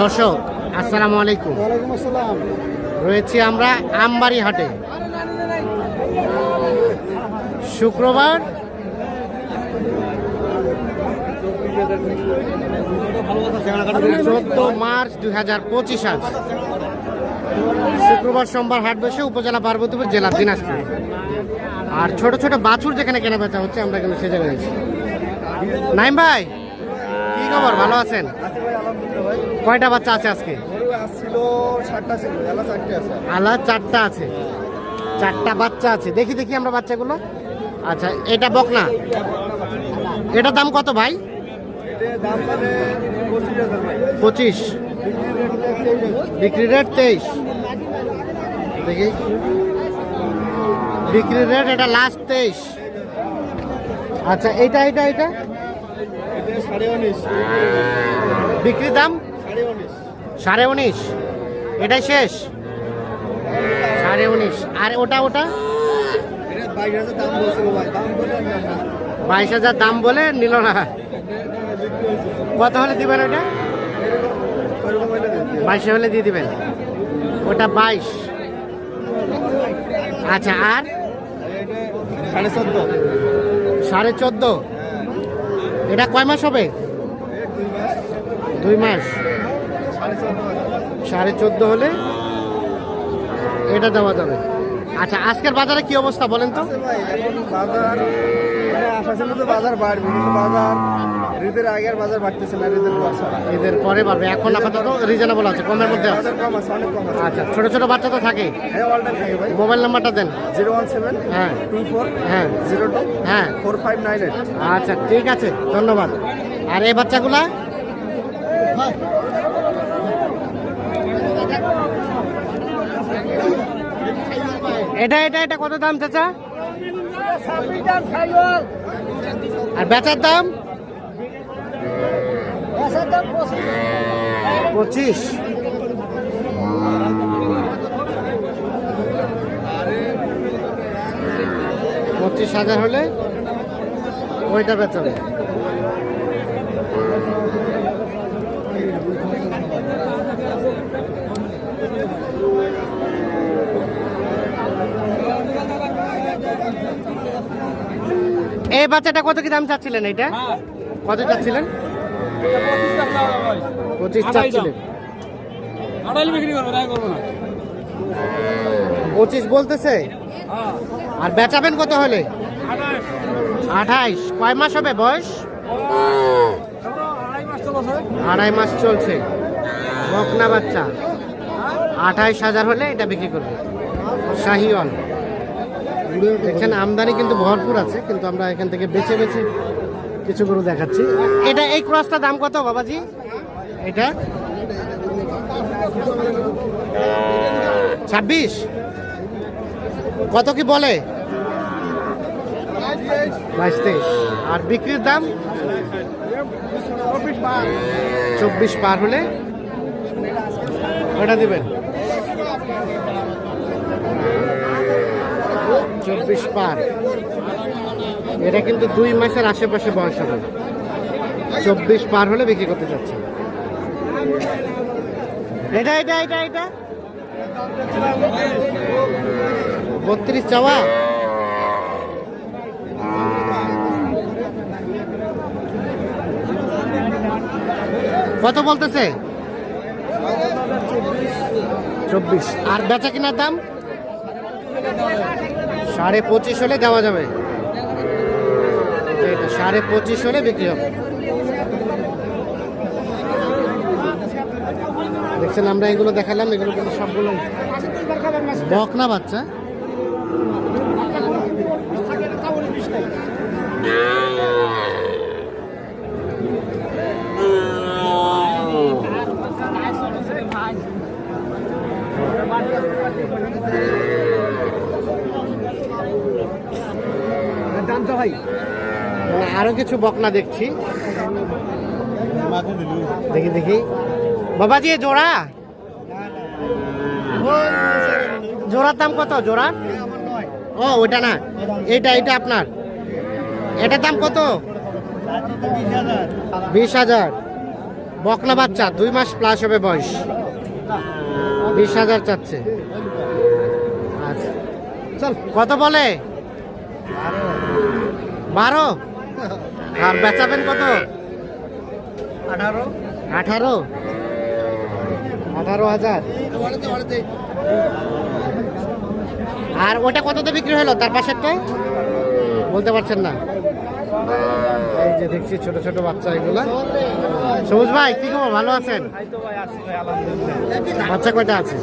দর্শক আসসালামু আলাইকুম। রয়েছি আমরা আমবাড়ি হাটে শুক্রবার চোদ্দ মার্চ দুই হাজার পঁচিশ আজ। শুক্রবার সোমবার হাট বসে উপজেলা পার্বতীপুর জেলা দিনাজপুর। আর ছোট ছোট বাছুর যেখানে কেনা বেচা হচ্ছে আমরা কিন্তু সে জায়গায় রয়েছি নাইম ভাই কি খবর? ভালো আছেন? কয়টা বাচ্চা আছে আজকে? আলা চারটা আছে। চারটা বাচ্চা আছে। দেখি দেখি আমরা বাচ্চাগুলো। আচ্ছা এটা বকনা? এটা দাম কত ভাই? এটা মানে পঁচিশ ভাই। পঁচিশ। বিক্রি রেট তেইশ। দেখি। বিক্রি রেট এটা লাস্ট তেইশ। আচ্ছা এইটা এইটা এটা এটা সাড়ে উনিশ। বিক্রি দাম? সাড়ে উনিশ। এটাই শেষ। সাড়ে উনিশ। আর ওটা ওটা? বাইশ হাজার দাম বলে নিল না। কত হলে দিবেন ওটা? বাইশে হলে দিয়ে দিবেন। ওটা বাইশ। আচ্ছা আর? সাড়ে চোদ্দ। সাড়ে চোদ্দ। এটা কয় মাস হবে? দুই মাস। সাড়ে চোদ্দ হলে এটা দেওয়া যাবে। আচ্ছা আজকের বাজারে কি অবস্থা বলেন তো? এখন বাজার মানে আশা বাজার বাড়বে কিন্তু বাজার ঋতুর আগে আর বাজার বাড়তেছে না ঋতুর পর পারবে এখন আপাতত রিজনেবল আছে কমের মধ্যে আছে। কম আছে অনেক কম আছে। আচ্ছা ছোট ছোট বাচ্চা তো থাকে হ্যাঁ অল্টার থাকে ভাই। মোবাইল নাম্বারটা দেন। জিরো ওয়ান সেভেন হ্যাঁ। টু ফোর হ্যাঁ। জিরো টু হ্যাঁ। Four five nine eight. আচ্ছা ঠিক আছে ধন্যবাদ। আর এই বাচ্চাগুলা? এটা এটা এটা কত দাম, চাচা? আর বেচার দাম? পঁচিশ। পঁচিশ হাজার হলে ওইটা বেচাবে এই বাচ্চাটা কত কি দাম চাচ্ছিলেন এটা? কত চাচ্ছিলেন? পঁচিশ চাচ্ছিলেন। পঁচিশ বলতেছে? আর বেচাবেন কত হলে? আঠাইশ কয় মাস হবে বয়স? আড়াই মাস আড়াই মাস চলছে। বকনা বাচ্চা। আঠাইশ হাজার হলে এটা বিক্রি করবে। শাহিওয়াল। দেখছেন আমদানি কিন্তু ভরপুর আছে, কিন্তু আমরা এখান থেকে বেছে বেছে কিছু গরু দেখাচ্ছি। এটা এই ক্রসটা দাম কত, বাবাজি? এটা? ছাব্বিশ? কত কি বলে? বাইশ তেইশ। আর বিক্রির দাম? চব্বিশ পার হলে। ওটা দিবেন। চব্বিশ পার। এটা কিন্তু দুই মাসের আশেপাশে বয়স হবে। চব্বিশ পার হলে বিক্রি করতে চাচ্ছে। এটা এটা এটা এটা। বত্রিশ চাওয়া। কত বলতেছে? চব্বিশ। আর বেচা কিনার দাম? সাড়ে পঁচিশ হলে দেওয়া যাবে। সাড়ে পঁচিশ হলে বিক্রি হবে। দেখছেন, আমরা এগুলো দেখালাম, এগুলো কিন্তু সবগুলো বক না বাচ্চা। দামটা ভাই মানে আরও কিছু বকনা দেখছি। দেখি দেখি। বাবাজি এ জোড়া? জোড়ার দাম কত? জোড়া? ও ওইটা না। এটা এইটা আপনার। এটার দাম কত? বিশ হাজার। বকনা বাচ্চা দুই মাস প্লাস হবে বয়স। বিশ হাজার চাচ্ছে। আচ্ছা। চল। কত বলে? বারো। আর বেচাবেন কত? আঠারো। আঠারো? আঠারো হাজার। আর ওটা কততে বিক্রি হলো? তার পাশেরটা বলতে পারছেন না। এই যে দেখছি ছোট ছোট বাচ্চা এগুলো। সবুজ ভাই কি খবর? ভালো আছেন? বাচ্চা কয়টা আছে?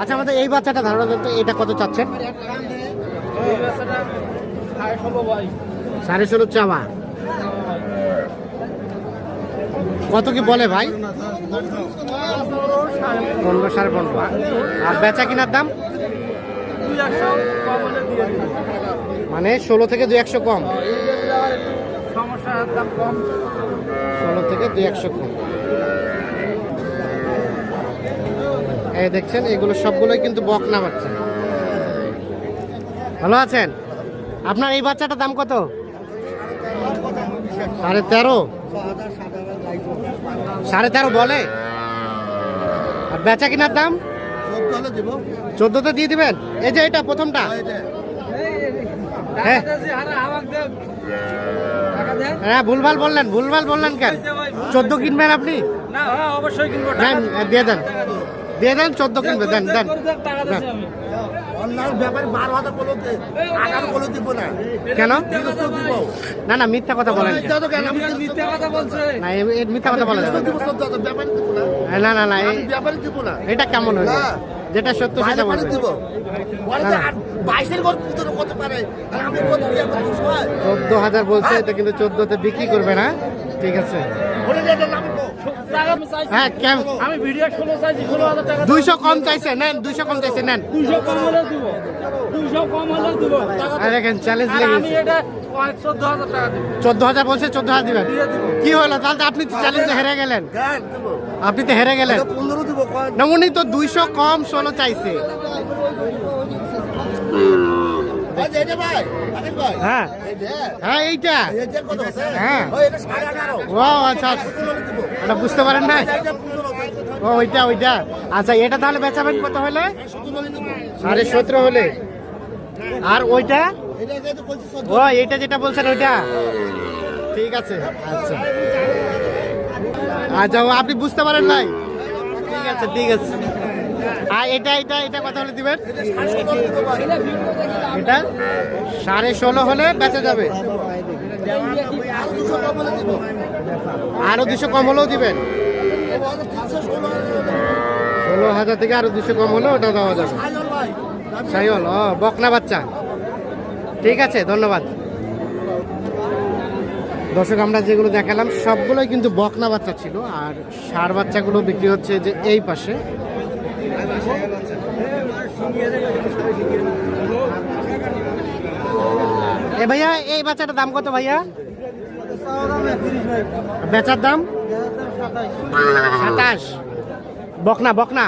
আচ্ছা আমাদের এই বাচ্চাটা ধারণা এটা কত চাচ্ছেন? সাড়ে ষোলো চাওয়া। কত কি বলে ভাই? পনেরো সাড়ে পনেরো। আর বেচা কিনার দাম? মানে ষোলো থেকে দুই একশো কম। ষোলো থেকে দুই একশো কম। এই দেখছেন এগুলো সবগুলোই কিন্তু বকনা বাচ্চা। ভালো আছেন? আপনার এই বাচ্চাটার দাম কত? সাড়ে তেরো? সাড়ে তেরো বলে? আর বেচা কিনার দাম? চোদ্দতে দিয়ে দিবেন? এই যে এটা প্রথমটা। হ্যাঁ। হ্যাঁ ভুলভাল বললেন ভুলভাল বললেন কেন? চোদ্দ কিনবেন আপনি? হ্যাঁ দিয়ে। দেন। দিয়ে দেন চোদ্দ কিনবে দেন দেন। দেন। কেন না না মিথ্যা কথা বলেন। মিথ্যা কথা বলছে। না এ- এ মিথ্যা কথা বলেন না। না। না এ- এটা কেমন হলো? যেটা সত্য সেটা বলবেন চোদ্দ হাজার বলছে এটা কিন্তু চোদ্দতে বিক্রি করবে না। ঠিক আছে। হ্যাঁ আমি ভিডিও ষোলো চাইছি ষোলো হাজার টাকা দুইশো কম চাইছে নেন দুইশো কম চাইছে নেন। দুইশো কম হলে দিব। দুইশো কম হলে দিব। দেখেন চ্যালেঞ্জ আর এটা চোদ্দ হাজার বলছে চোদ্দ হাজার দিবেন। কি হলো? তাহলে তো আপনি চ্যালেঞ্জে হেরে গেলেন। আপনি তো হেরে গেলেন। না উনি তো দুইশো কম ষোলো চাইছে। হ্যাঁ। হ্যাঁ এইটা। হ্যাঁ। ও আচ্ছা আচ্ছা। এটা বুঝতে পারেন না ও ওইটা ওইটা। আচ্ছা এটা তাহলে বেচাবেন কত হলে? সাড়ে সতেরো হলে আর ওইটা? ও এইটা যেটা বলছেন ওইটা? ঠিক আছে আচ্ছা। আচ্ছা ও আপনি বুঝতে পারেন নাই? ঠিক আছে ঠিক আছে। আর এটা এটা এটা কথা বলে দিবেন? এটা সাড়ে ষোলো হলে বেচা যাবে। আরও দুশো কম হলেও দিবেন। ষোলো হাজার থেকে আরও দুশো কম হলেও ওটা দেওয়া যাবে। সাইল ও, বকনা বাচ্চা। ঠিক আছে, ধন্যবাদ। দর্শক, আমরা যেগুলো দেখালাম, সবগুলোই কিন্তু বকনা বাচ্চা ছিল, আর সার বাচ্চাগুলো বিক্রি হচ্ছে যে এই পাশে। এ ভাইয়া এই বাচ্চাটার দাম কত ভাইয়া? বেচার দাম? সাতাশ। বকনা বকনা।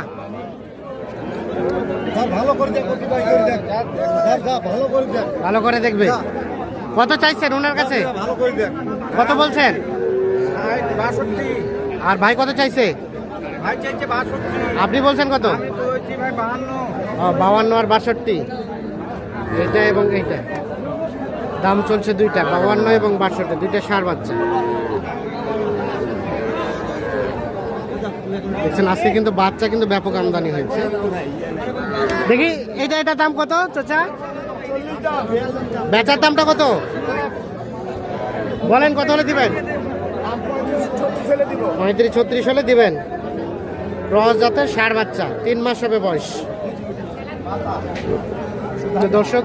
ভালো করে দেখবে। কত চাইছেন ওনার কাছে? কত বলছেন? আর ভাই কত চাইছে? আপনি বলছেন কত? বাহান্ন। আর বাষট্টি। এটা এবং এইটা। দাম চলছে দুইটা বাউান্ন এবং বাষট্টি, দুইটা সার বাচ্চা। দেখছেন, আজকে কিন্তু বাচ্চা কিন্তু ব্যাপক আমদানি হয়েছে। দেখি, এটা এটা দাম কত, চাচা? বেচার দামটা কত? বলেন, কত হলে দিবেন? পঁয়ত্রিশ, ছত্রিশ হলে দিবেন। ক্রস জাতের ষাট বাচ্চা, তিন মাস হবে বয়স। দর্শক